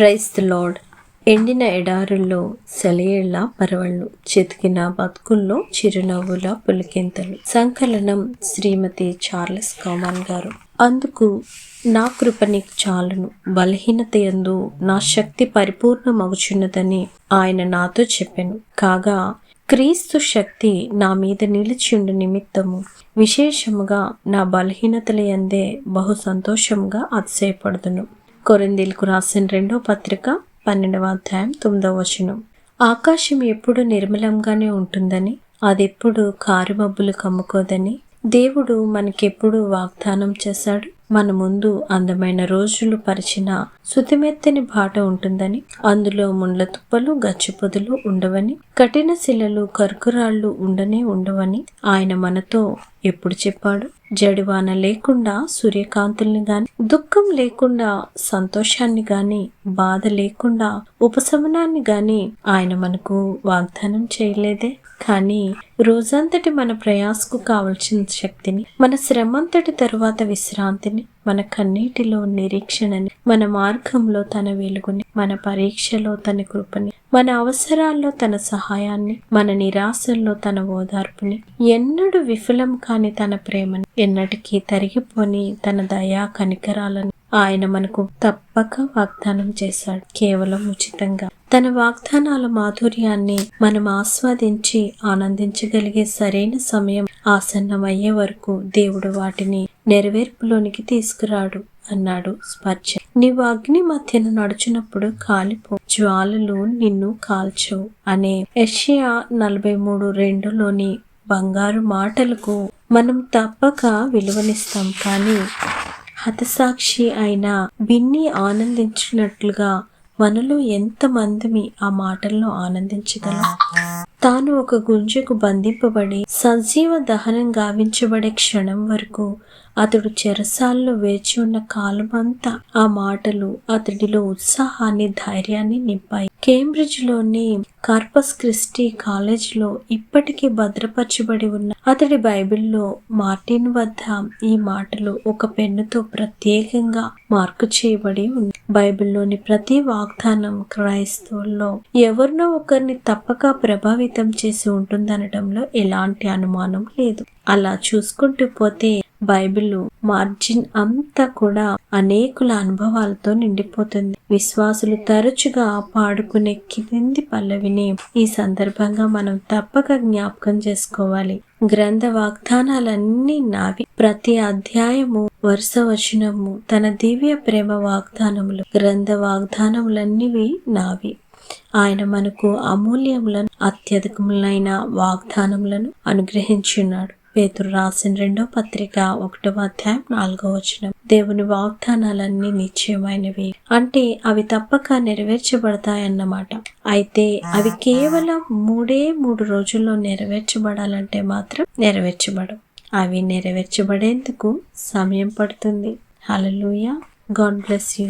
Price lord. ఎండిన ఎడారుల్లో సెలయేళ్ళ పరవళ్ళు చెతికిన బతుకుల్లో చిరునవ్వుల పులికింతలు. సంకలనం శ్రీమతి చార్లెస్ కౌమాన్ గారు. అందుకు నా కృప నీకు చాలును. బలహీనత యందు నా శక్తి పరిపూర్ణమగుచున్నదని ఆయన నాతో చెప్పాను. కాగా క్రీస్తు శక్తి నా మీద నిలిచిండు నిమిత్తము విశేషముగా నా బలహీనతల ఎందే బహు సంతోషముగా అతిశయపడుదును. కొరిందీలకు రాసిన రెండో పత్రిక పన్నెండవ అధ్యాయం తొమ్మిదవ వచనం. ఆకాశం ఎప్పుడు నిర్మలంగానే ఉంటుందని అదెప్పుడు కారుమబ్బులు కమ్ముకోదని దేవుడు మనకెప్పుడు వాగ్దానం చేశాడు. మన ముందు అందమైన రోజులు పరిచిన సుతిమెత్తని బాట ఉంటుందని అందులో ముండ్ల తుప్పలు గచ్చిపొదలు ఉండవని కఠిన శిలలు కర్కురాళ్ళు ఉండనే ఉండవని ఆయన మనతో ఎప్పుడు చెప్పాడు? జడివాన లేకుండా సూర్యకాంతుల్ని గాని దుఃఖం లేకుండా సంతోషాన్ని గాని బాధ లేకుండా ఉపశమనాన్ని గాని ఆయన మనకు వాగ్దానం చేయలేదే. కానీ రోజంతటి మన ప్రయాసకు కావలసిన శక్తిని మన శ్రమంతటి తరువాత విశ్రాంతిని మన కన్నీటిలో నిరీక్షణని మన మార్గంలో తన వెలుగుని మన పరీక్షలో తన కృపని మన అవసరాల్లో తన సహాయాన్ని మన నిరాశల్లో తన ఓదార్పుని ఎన్నడూ విఫలం కాని తన ప్రేమని ఎన్నటికీ తరిగిపోని తన దయా కనికరాలను ఆయన మనకు తప్పక వాగ్దానం చేశాడు. కేవలం ఉచితంగా తన వాగ్దానాల మాధుర్యాన్ని మనం ఆస్వాదించి ఆనందించగలిగే సరైన సమయం ఆసన్నమయ్యే వరకు దేవుడు వాటిని నెరవేర్పులోనికి తీసుకురాడు అన్నాడు స్పర్శ. నీవు అగ్ని మధ్యన నడుచున్నప్పుడు కాలిపో జ్వాలలు నిన్ను కాల్చవు అనే ఎషియా నలభై మూడు రెండులోని బంగారు మాటలకు మనం తప్పక విలువనిస్తాం కానీ హతసాక్షి అయిన విన్ని ఆనందించినట్లుగా మనలో ఎంతమందిమి ఆ మాటల్లో ఆనందించగలం? తాను ఒక గుంజకు బంధింపబడి సజీవ దహనం గావించబడే క్షణం వరకు అతడు చెరసాల్లో వేచి ఉన్న కాలమంతా ఆ మాటలు అతడిలో ఉత్సాహాన్ని ధైర్యాన్ని నింపాయి. కేంబ్రిడ్జ్లోని కార్పస్ క్రిస్టి కాలేజ్లో ఇప్పటికీ భద్రపరచబడి ఉన్న అతడి బైబిల్లో మార్టిన్ వద్ద ఈ మాటలు ఒక పెన్నుతో ప్రత్యేకంగా మార్కు చేయబడి ఉంది. బైబిల్లోని ప్రతి వాగ్దానం క్రైస్తవుల్లో ఎవరినో ఒకరిని తప్పక ప్రభావితం చేసి ఉంటుందనడంలో ఎలాంటి అనుమానం లేదు. అలా చూసుకుంటూ పోతే బైబిల్ మార్జిన్ అంతా కూడా అనేకుల అనుభవాలతో నిండిపోతుంది. విశ్వాసులు తరచుగా పాడుకునే కింది పల్లవిని ఈ సందర్భంగా మనం తప్పక జ్ఞాపకం చేసుకోవాలి. గ్రంథ వాగ్దానాలన్నీ నావి. ప్రతి అధ్యాయము వరుస వచనము తన దివ్య ప్రేమ వాగ్దానములు గ్రంథ వాగ్దానములన్నీవి నావి. ఆయన మనకు అమూల్యములను అత్యధికములైన వాగ్దానములను అనుగ్రహించున్నాడు. పేతురు రాసిన రెండో పత్రిక ఒకటవ అధ్యాయం నాలుగో వచనం. దేవుని వాగ్దానాలన్నీ నిశ్చయమైనవి. అంటే అవి తప్పక నెరవేర్చబడతాయన్నమాట. అయితే అవి కేవలం మూడే మూడు రోజుల్లో నెరవేర్చబడాలంటే మాత్రం నెరవేర్చబడవు. అవి నెరవేర్చబడేందుకు సమయం పడుతుంది. హలలుయ గాడ్ బ్లెస్ యూ